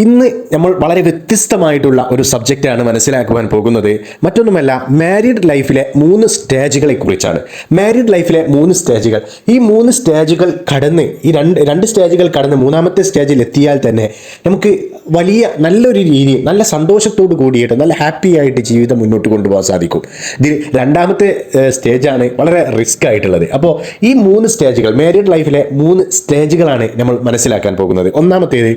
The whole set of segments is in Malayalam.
ഇന്ന് നമ്മൾ വളരെ വ്യത്യസ്തമായിട്ടുള്ള ഒരു സബ്ജക്റ്റാണ് മനസ്സിലാക്കുവാൻ പോകുന്നത്. മറ്റൊന്നുമല്ല മാരീഡ് ലൈഫിലെ മൂന്ന് സ്റ്റേജുകളെ കുറിച്ചാണ് മാരീഡ് ലൈഫിലെ മൂന്ന് സ്റ്റേജുകൾ ഈ മൂന്ന് സ്റ്റേജുകൾ കടന്ന് ഈ രണ്ട് രണ്ട് സ്റ്റേജുകൾ കടന്ന് മൂന്നാമത്തെ സ്റ്റേജിൽ എത്തിയാൽ തന്നെ നമുക്ക് വലിയ നല്ലൊരു രീതി നല്ല സന്തോഷത്തോട് കൂടിയിട്ട് നല്ല ഹാപ്പി ആയിട്ട് ജീവിതം മുന്നോട്ട് കൊണ്ടുപോകാൻ സാധിക്കും. ഇതിൽ രണ്ടാമത്തെ സ്റ്റേജാണ് വളരെ റിസ്ക് ആയിട്ടുള്ളത്. അപ്പോൾ ഈ മൂന്ന് സ്റ്റേജുകൾ മാരീഡ് ലൈഫിലെ മൂന്ന് സ്റ്റേജുകളാണ് നമ്മൾ മനസ്സിലാക്കാൻ പോകുന്നത്. ഒന്നാമത്തേത്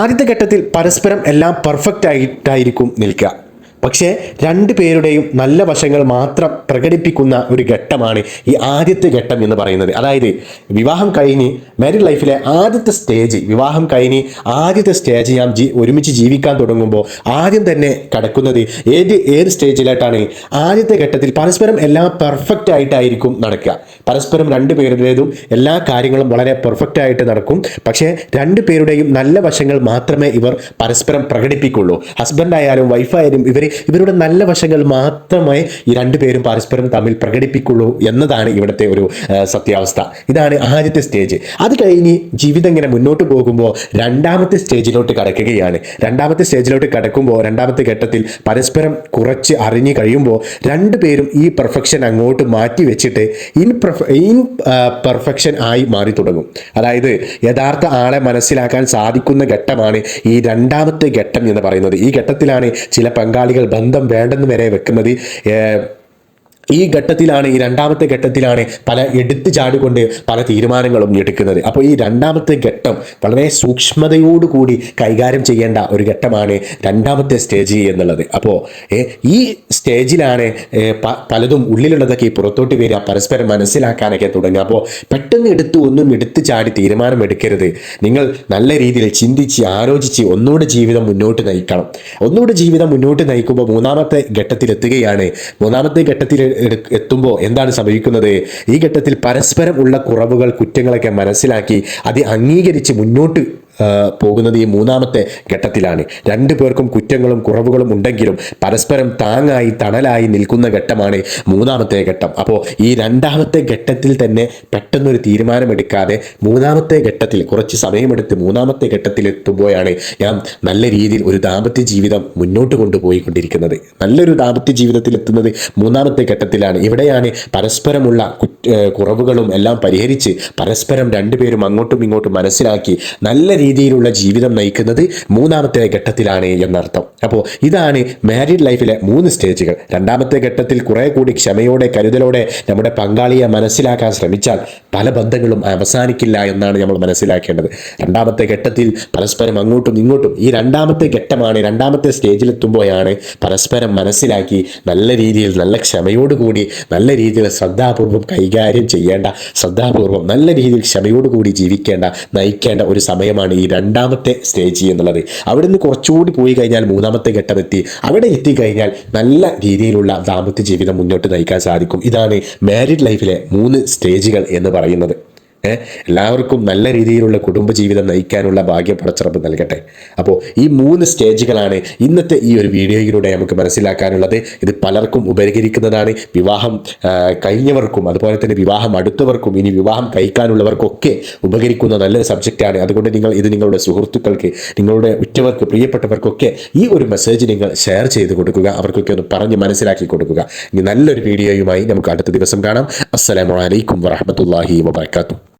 ആദ്യത്തെ ഘട്ടത്തിൽ പരസ്പരം എല്ലാം പെർഫെക്റ്റ് ആയിട്ടായിരിക്കും നിൽക്കുക. പക്ഷേ രണ്ടു പേരുടെയും നല്ല വശങ്ങൾ മാത്രം പ്രകടിപ്പിക്കുന്ന ഒരു ഘട്ടമാണ് ഈ ആദ്യത്തെ ഘട്ടം എന്ന് പറയുന്നത്. അതായത് വിവാഹം കഴിഞ്ഞ് മാരീഡ് ലൈഫിലെ ആദ്യത്തെ സ്റ്റേജ് വിവാഹം കഴിഞ്ഞ് ആദ്യത്തെ സ്റ്റേജ് ഞാൻ ജീ ഒരുമിച്ച് ജീവിക്കാൻ തുടങ്ങുമ്പോൾ ആദ്യം തന്നെ കടക്കുന്നത് ഏത് ഏത് സ്റ്റേജിലായിട്ടാണ് ആദ്യത്തെ ഘട്ടത്തിൽ പരസ്പരം എല്ലാം പെർഫെക്റ്റ് ആയിട്ടായിരിക്കും നടക്കുക. പരസ്പരം രണ്ട് പേരുടേതും എല്ലാ കാര്യങ്ങളും വളരെ പെർഫെക്റ്റ് ആയിട്ട് നടക്കും. പക്ഷേ രണ്ട് പേരുടെയും നല്ല വശങ്ങൾ മാത്രമേ ഇവർ പരസ്പരം പ്രകടിപ്പിക്കുള്ളൂ. ഹസ്ബൻഡായാലും വൈഫായാലും ഇവർ ഇവരുടെ നല്ല വശങ്ങൾ മാത്രമേ ഈ രണ്ടുപേരും പരസ്പരം തമ്മിൽ പ്രകടിപ്പിക്കുള്ളൂ എന്നതാണ് ഇവിടുത്തെ ഒരു സത്യാവസ്ഥ. ഇതാണ് ആദ്യത്തെ സ്റ്റേജ്. അത് കഴിഞ്ഞ് ജീവിതം ഇങ്ങനെ മുന്നോട്ട് പോകുമ്പോൾ രണ്ടാമത്തെ സ്റ്റേജിലോട്ട് കടക്കുകയാണ്. രണ്ടാമത്തെ സ്റ്റേജിലോട്ട് കടക്കുമ്പോൾ രണ്ടാമത്തെ ഘട്ടത്തിൽ പരസ്പരം കുറച്ച് അറിഞ്ഞു കഴിയുമ്പോൾ രണ്ടുപേരും ഈ പെർഫെക്ഷൻ അങ്ങോട്ട് മാറ്റി വെച്ചിട്ട് ഇൻ ഇൻ പെർഫെക്ഷൻ ആയി മാറി തുടങ്ങും. അതായത് യഥാർത്ഥ ആളെ മനസ്സിലാക്കാൻ സാധിക്കുന്ന ഘട്ടമാണ് ഈ രണ്ടാമത്തെ ഘട്ടം എന്ന് പറയുന്നത്. ഈ ഘട്ടത്തിലാണ് ചില പങ്കാളികൾ ബന്ധം വേണ്ടെന്ന് വരെ വെക്കുന്നത് ഈ ഘട്ടത്തിലാണ് ഈ രണ്ടാമത്തെ ഘട്ടത്തിലാണ് പല എടുത്തു ചാടിക്കൊണ്ട് പല തീരുമാനങ്ങളും എടുക്കുന്നത്. അപ്പോൾ ഈ രണ്ടാമത്തെ ഘട്ടം വളരെ സൂക്ഷ്മതയോടുകൂടി കൈകാര്യം ചെയ്യേണ്ട ഒരു ഘട്ടമാണ് രണ്ടാമത്തെ സ്റ്റേജ് എന്നുള്ളത്. അപ്പോൾ ഈ സ്റ്റേജിലാണ് പലതും ഉള്ളിലുള്ളതൊക്കെ പുറത്തോട്ട് വരിക പരസ്പരം മനസ്സിലാക്കാനൊക്കെ തുടങ്ങുക. അപ്പോൾ പെട്ടെന്ന് എടുത്ത് ഒന്നും എടുത്തു ചാടി തീരുമാനം എടുക്കരുത്. നിങ്ങൾ നല്ല രീതിയിൽ ചിന്തിച്ച് ആലോചിച്ച് ഒന്നുകൂടെ ജീവിതം മുന്നോട്ട് നയിക്കണം. ഒന്നുകൂടെ ജീവിതം മുന്നോട്ട് നയിക്കുമ്പോൾ മൂന്നാമത്തെ ഘട്ടത്തിൽ എത്തുകയാണ് മൂന്നാമത്തെ ഘട്ടത്തിൽ എത്തുമ്പോൾ എന്താണ് സംഭവിക്കുന്നത്? ഈ ഘട്ടത്തിൽ പരസ്പരം ഉള്ള കുറവുകൾ കുറ്റങ്ങളൊക്കെ മനസ്സിലാക്കി അത് അംഗീകരിച്ച് മുന്നോട്ട് പോകുന്നത് ഈ മൂന്നാമത്തെ ഘട്ടത്തിലാണ്. രണ്ടു പേർക്കും കുറ്റങ്ങളും കുറവുകളും ഉണ്ടെങ്കിലും പരസ്പരം താങ്ങായി തണലായി നിൽക്കുന്ന ഘട്ടമാണ് മൂന്നാമത്തെ ഘട്ടം. അപ്പോൾ ഈ രണ്ടാമത്തെ ഘട്ടത്തിൽ തന്നെ പെട്ടെന്നൊരു തീരുമാനമെടുക്കാതെ മൂന്നാമത്തെ ഘട്ടത്തിൽ കുറച്ച് സമയമെടുത്ത് മൂന്നാമത്തെ ഘട്ടത്തിൽ എത്തുമ്പോഴാണ് ഞാൻ നല്ല രീതിയിൽ ഒരു ദാമ്പത്യ ജീവിതം മുന്നോട്ട് കൊണ്ടുപോയിക്കൊണ്ടിരിക്കുന്നത്. നല്ലൊരു ദാമ്പത്യ ജീവിതത്തിൽ എത്തുന്നത് മൂന്നാമത്തെ ഘട്ടത്തിലാണ്. ഇവിടെയാണ് പരസ്പരമുള്ള കുറവുകളും എല്ലാം പരിഹരിച്ച് പരസ്പരം രണ്ടുപേരും അങ്ങോട്ടും ഇങ്ങോട്ടും മനസ്സിലാക്കി നല്ല രീതിയിലുള്ള ജീവിതം നയിക്കുന്നത് മൂന്നാമത്തെ ഘട്ടത്തിലാണ് എന്നർത്ഥം. അപ്പോൾ ഇതാണ് മാരീഡ് ലൈഫിലെ മൂന്ന് സ്റ്റേജുകൾ രണ്ടാമത്തെ ഘട്ടത്തിൽ കുറെ കൂടി ക്ഷമയോടെ കരുതലോടെ നമ്മുടെ പങ്കാളിയെ മനസ്സിലാക്കാൻ ശ്രമിച്ചാൽ പല ബന്ധങ്ങളും അവസാനിക്കില്ല എന്നാണ് നമ്മൾ മനസ്സിലാക്കേണ്ടത്. രണ്ടാമത്തെ ഘട്ടത്തിൽ പരസ്പരം അങ്ങോട്ടും ഇങ്ങോട്ടും ഈ രണ്ടാമത്തെ ഘട്ടമാണ് രണ്ടാമത്തെ സ്റ്റേജിലെത്തുമ്പോഴാണ് പരസ്പരം മനസ്സിലാക്കി നല്ല രീതിയിൽ നല്ല ക്ഷമയോടുകൂടി നല്ല രീതിയിൽ ശ്രദ്ധാപൂർവം കൈകാര്യം ചെയ്യേണ്ട ശ്രദ്ധാപൂർവം നല്ല രീതിയിൽ ക്ഷമയോടുകൂടി ജീവിക്കേണ്ട നയിക്കേണ്ട ഒരു സമയമാണ് ഈ രണ്ടാമത്തെ സ്റ്റേജ് എന്നുള്ളത്. അവിടെ നിന്ന് കുറച്ചുകൂടി പോയി കഴിഞ്ഞാൽ മൂന്നാമത്തെ ഘട്ടം എത്തി അവിടെ എത്തിക്കഴിഞ്ഞാൽ നല്ല രീതിയിലുള്ള ദാമ്പത്യ ജീവിതം മുന്നോട്ട് നയിക്കാൻ സാധിക്കും. ഇതാണ് മാരീഡ് ലൈഫിലെ മൂന്ന് സ്റ്റേജുകൾ എന്ന് പറയുന്നത്. എല്ലാവർക്കും നല്ല രീതിയിലുള്ള കുടുംബജീവിതം നയിക്കാനുള്ള ഭാഗ്യം പടച്ചിറപ്പ് നൽകട്ടെ. അപ്പോൾ ഈ മൂന്ന് സ്റ്റേജുകളാണ് ഇന്നത്തെ ഈ ഒരു വീഡിയോയിലൂടെ നമുക്ക് മനസ്സിലാക്കാനുള്ളത്. ഇത് പലർക്കും ഉപകരിക്കുന്നതാണ്. വിവാഹം കഴിഞ്ഞവർക്കും അതുപോലെ തന്നെ വിവാഹം അടുത്തവർക്കും ഇനി വിവാഹം കഴിക്കാനുള്ളവർക്കൊക്കെ ഉപകരിക്കുന്ന നല്ലൊരു സബ്ജക്റ്റാണ്. അതുകൊണ്ട് നിങ്ങൾ ഇത് നിങ്ങളുടെ സുഹൃത്തുക്കൾക്ക് നിങ്ങളുടെ ഉറ്റവർക്ക് പ്രിയപ്പെട്ടവർക്കൊക്കെ ഈ ഒരു മെസ്സേജ് നിങ്ങൾ ഷെയർ ചെയ്ത് കൊടുക്കുക. അവർക്കൊക്കെ ഒന്ന് പറഞ്ഞ് മനസ്സിലാക്കി കൊടുക്കുക. നല്ലൊരു വീഡിയോയുമായി നമുക്ക് അടുത്ത ദിവസം കാണാം. അസ്സലാമലൈക്കും വറഹമത്തല്ലാഹി വബർക്കാത്തു